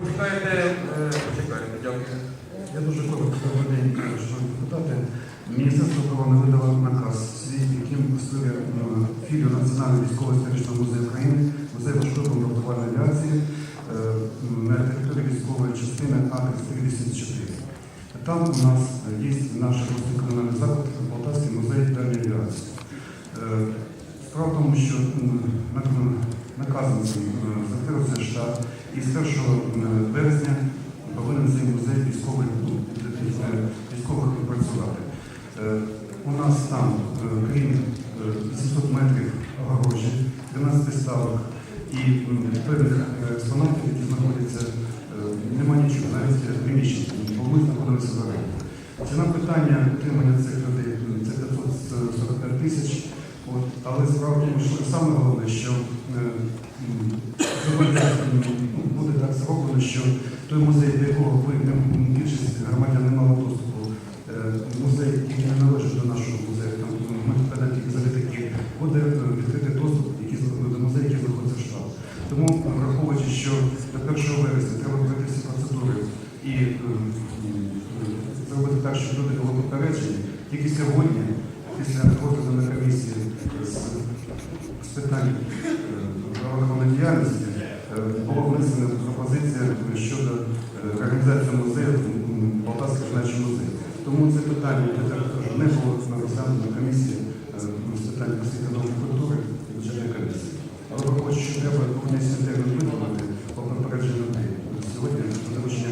Е. Я дуже коротко день, шановні депутати. Міністерство оборони видало наказ, яким створює е, філію Національного військово-історичного музею України, музей важкої бомбардувальної авіації е, на території військової частини А-34. Там у нас є наш комунальний заклад Полтавський музей дальньої авіації. Справа в тому, що наказом штат і з 1 березня повинен цей музей тих, е, військових працювати. Е, У нас там, е, крім е, 800 метрів огорожі, 12 ставок і певних е, експонатів, які знаходяться, е, нема нічого, навіть приміщень, бо ми знаходимося в оренді. Ціна питання отримання цих людей це 545 тисяч. Але що саме головне, що ну, буде так зроблено, що той музей, до якого більшість громадян не мала доступу, е, музей, який не належить до нашого музею, там ми відповідаємо тільки за буде е, відкритий доступ який, до музею, який знаходиться в штаб. Тому, враховуючи, що до 1 вересня треба пройти всі процедури і е, зробити так, щоб люди були попереджені, тільки сьогодні, після розгляду на комісії з, питань правоохоронної діяльності, е, була внесена пропозиція щодо е, організації музею Полтавський жіночий музей. Тому це питання, не було розглянуто на комісії е, з питань освіти культури і бюджетної комісії. Але враховуючи, що треба повністю термін виконати по попередженню. Сьогодні на доручення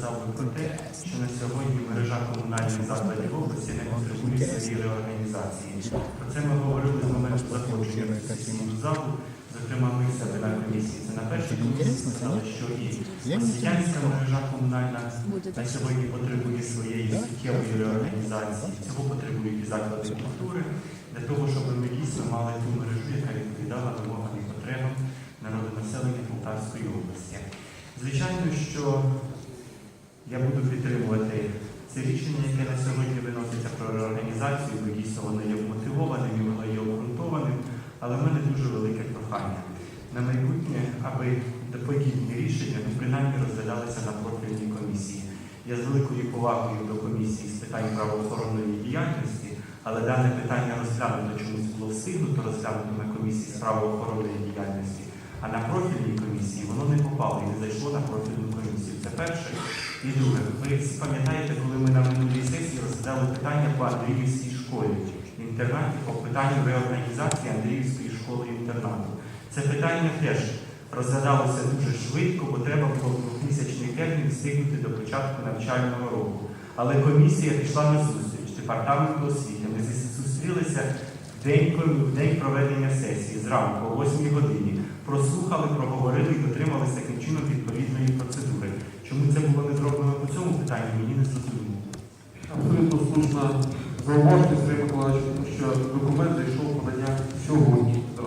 сказав би про те, що на сьогодні мережа комунальних закладів області не потребує своєї реорганізації. Про це ми говорили з моменту заходження в сесійну залу. Зокрема, ми себе на комісії. Це на першій комісії сказали, що і освітянська мережа комунальна на сьогодні потребує своєї суттєвої реорганізації. Цього потребують і заклади культури для того, щоб ми дійсно мали ту мережу, яка відповідала вимогам і потребам народонаселення Полтавської області. Звичайно, що я буду підтримувати це рішення, яке на сьогодні виноситься про реорганізацію, бо дійсно воно є вмотивованим і воно є обґрунтованим, але в мене дуже велике прохання на майбутнє, аби подібні рішення ну, принаймні розглядалися на профільній комісії. Я з великою повагою до комісії з питань правоохоронної діяльності, але дане питання розглянуто чомусь було встигнуто розглянуто на комісії з правоохоронної діяльності, а на профільній комісії воно не попало і не зайшло на профільну комісію. Це перше. І друге, ви пам'ятаєте, коли ми на минулій сесії розглядали питання по Андріївській школі інтернаті по питанню реорганізації Андріївської школи інтернату. Це питання теж розглядалося дуже швидко, бо треба було двохмісячний термін встигнути до початку навчального року. Але комісія пішла на зустріч департаменту освіти. Ми зустрілися день, день проведення сесії зранку о 8 годині. Прослухали, проговорили і дотрималися таким чином відповідної процедури. Чому це було не зроблено по цьому питанні, мені не зрозуміло. Абсолютно слушна зауваження, Сергій Миколаївич, тому що документ зайшов подання сьогодні. Да.